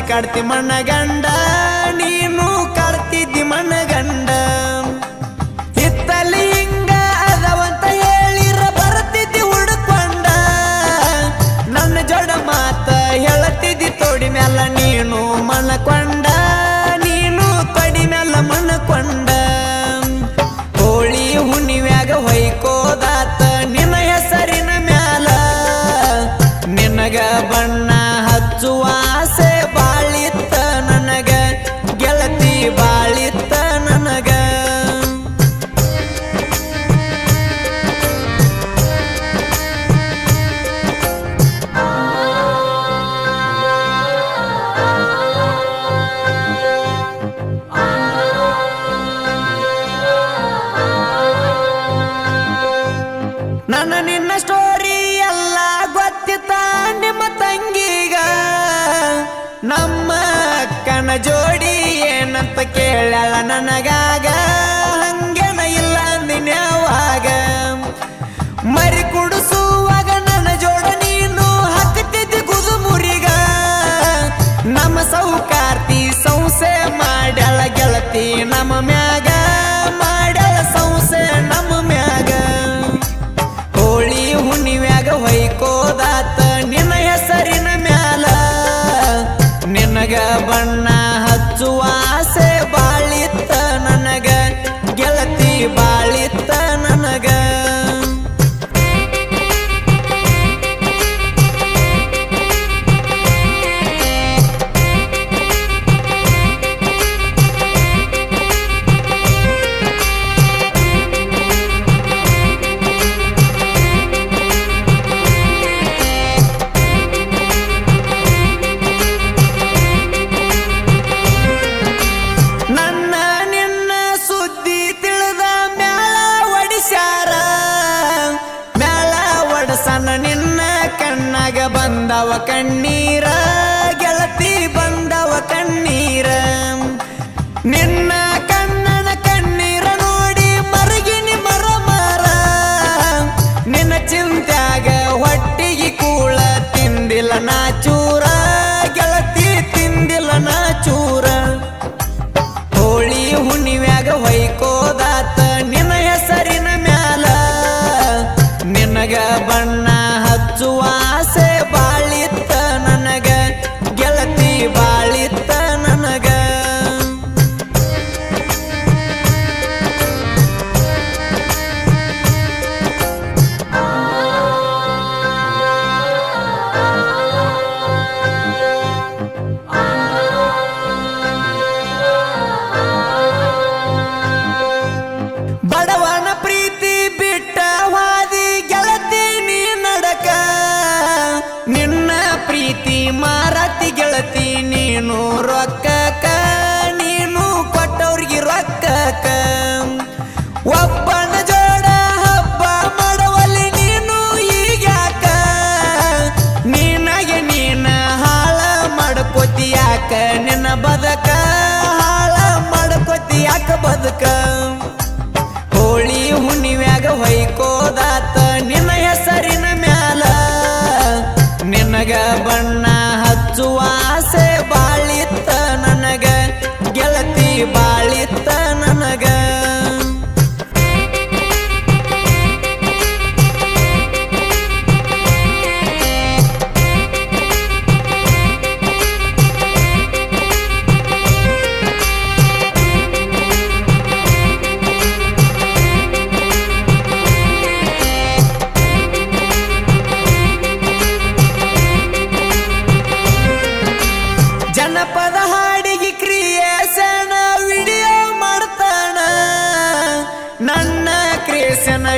ಕಾಡ್ತಿ ಮಣ್ಣಗಂಡ ನೀನು yo acabar de cão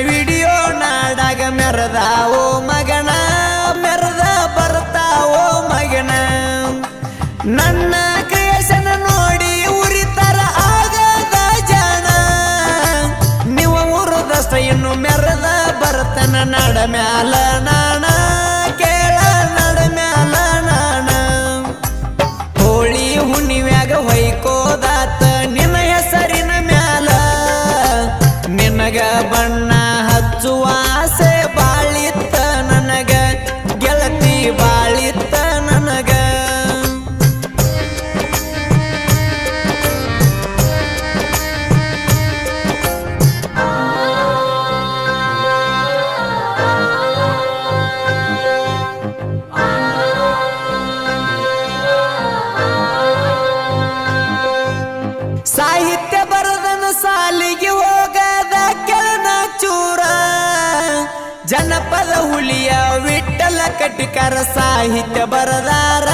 video ನಾಡಾಗ ಓ ಮಗನ, ಮೆರದ ಓ ಮಗನ. ನನ್ನ ಕ್ರಿಯೇಷನ್ ನೋಡಿ ಉರಿತರ ಆಗದ ಜನ. ನೀವು ಉರದಷ್ಟ ಇನ್ನು ಮೆರದ ಬರ್ತನ ನಡ ಮ್ಯಾಲ ನಾಣ. ಕೇಳ ನಡ ಮ್ಯಾಲ ನಾಣ. ಹೋಳಿ ಹುಣ್ಣಿಮ್ಯಾಗ ಹೊಯ್ಕೋದಾತ, ನಿನ್ನ ಹೆಸರಿನ ಮ್ಯಾಲ. ನಿನಗ ಬಣ್ಣ ಜನಪದ ಹುಲಿಯ ವಿಠಲ ಕಟಿಕರ ಸಾಹಿತ್ಯ ಬರದಾರ.